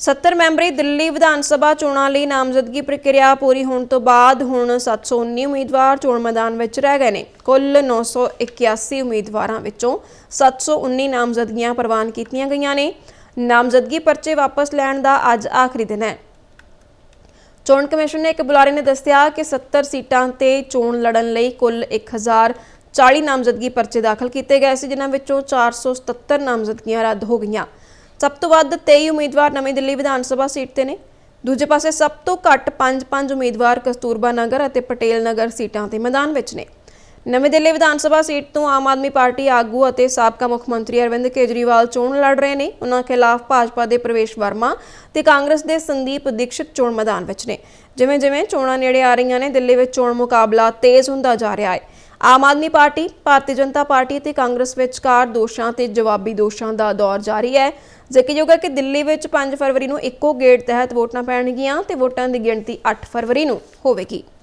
70 memory Delhi Vidhan Sabha ਚੋਣਾਂ ਲਈ ਨਾਮਜ਼ਦਗੀ ਪ੍ਰਕਿਰਿਆ ਪੂਰੀ ਹੋਣ ਤੋਂ ਬਾਅਦ ਹੁਣ 719 ਉਮੀਦਵਾਰ ਚੋਣ ਮੈਦਾਨ ਵਿੱਚ ਰਹਿ ਗਏ ਨੇ। ਕੁੱਲ 981 ਉਮੀਦਵਾਰਾਂ ਵਿੱਚੋਂ 719 ਨਾਮਜ਼ਦਗੀਆਂ ਪ੍ਰਵਾਨ ਕੀਤੀਆਂ ਗਈਆਂ ਨੇ। ਨਾਮਜ਼ਦਗੀ ਪਰਚੇ ਵਾਪਸ ਲੈਣ ਦਾ ਅੱਜ ਆਖਰੀ ਦਿਨ ਹੈ। ਚੋਣ ਕਮਿਸ਼ਨ ਨੇ ਇੱਕ ਬੁਲਾਰੇ ਨੇ ਦੱਸਿਆ ਕਿ 70 ਸੀਟਾਂ ਤੇ ਚੋਣ ਲੜਨ ਲਈ ਕੁੱਲ 1040 ਨਾਮਜ਼ਦਗੀ ਪਰਚੇ ਦਾਖਲ ਕੀਤੇ ਗਏ ਸੀ, ਜਿਨ੍ਹਾਂ ਵਿੱਚੋਂ 477 ਨਾਮਜ਼ਦਗੀਆਂ ਰੱਦ ਹੋ ਗਈਆਂ। ਸਭ ਤੋਂ ਵੱਧ 23 ਉਮੀਦਵਾਰ ਨਵੀਂ ਦਿੱਲੀ ਵਿਧਾਨ ਸਭਾ ਸੀਟ ਤੇ ਨੇ। ਦੂਜੇ ਪਾਸੇ ਸਭ ਤੋਂ ਘੱਟ 5-5 ਉਮੀਦਵਾਰ ਕਸਤੂਰਬਾ ਨਗਰ ਅਤੇ ਪਟੇਲ ਨਗਰ ਸੀਟਾਂ ਤੇ ਮੈਦਾਨ ਵਿੱਚ ਨੇ। ਨਵੀਂ ਦਿੱਲੀ ਵਿਧਾਨ ਸਭਾ ਸੀਟ ਤੋਂ ਆਮ ਆਦਮੀ ਪਾਰਟੀ ਆਗੂ ਅਤੇ ਸਾਬਕਾ ਮੁੱਖ ਮੰਤਰੀ ਅਰਵਿੰਦ ਕੇਜਰੀਵਾਲ ਚੋਣ ਲੜ ਰਹੇ ਨੇ। ਉਹਨਾਂ ਖਿਲਾਫ ਭਾਜਪਾ ਦੇ ਪ੍ਰਵੇਸ਼ ਵਰਮਾ ਤੇ ਕਾਂਗਰਸ ਦੇ ਸੰਦੀਪ ਦੀਕਸ਼ਿਤ ਚੋਣ ਮੈਦਾਨ ਵਿੱਚ ਨੇ। ਜਿਵੇਂ ਜਿਵੇਂ ਚੋਣਾਂ ਨੇੜੇ ਆ ਰਹੀਆਂ ਨੇ, ਦਿੱਲੀ ਵਿੱਚ ਚੋਣ ਮੁਕਾਬਲਾ ਤੇਜ਼ ਹੁੰਦਾ ਜਾ ਰਿਹਾ ਹੈ। ਆਮ ਆਦਮੀ ਪਾਰਟੀ, ਭਾਰਤੀ ਜਨਤਾ ਪਾਰਟੀ ਅਤੇ ਕਾਂਗਰਸ ਵਿਚਕਾਰ ਦੋਸ਼ਾਂ ਤੇ ਜਵਾਬੀ ਦੋਸ਼ਾਂ ਦਾ ਦੌਰ ਜਾਰੀ ਹੈ। ਜ਼ਿਕਰਯੋਗ ਹੈ ਕਿ ਦਿੱਲੀ ਵਿੱਚ 5 ਫਰਵਰੀ ਨੂੰ ਇੱਕੋ ਗੇਟ ਤਹਿਤ ਵੋਟਾਂ ਪੈਣਗੀਆਂ ਤੇ ਵੋਟਾਂ ਦੀ ਗਿਣਤੀ 8 ਫਰਵਰੀ ਨੂੰ ਹੋਵੇਗੀ।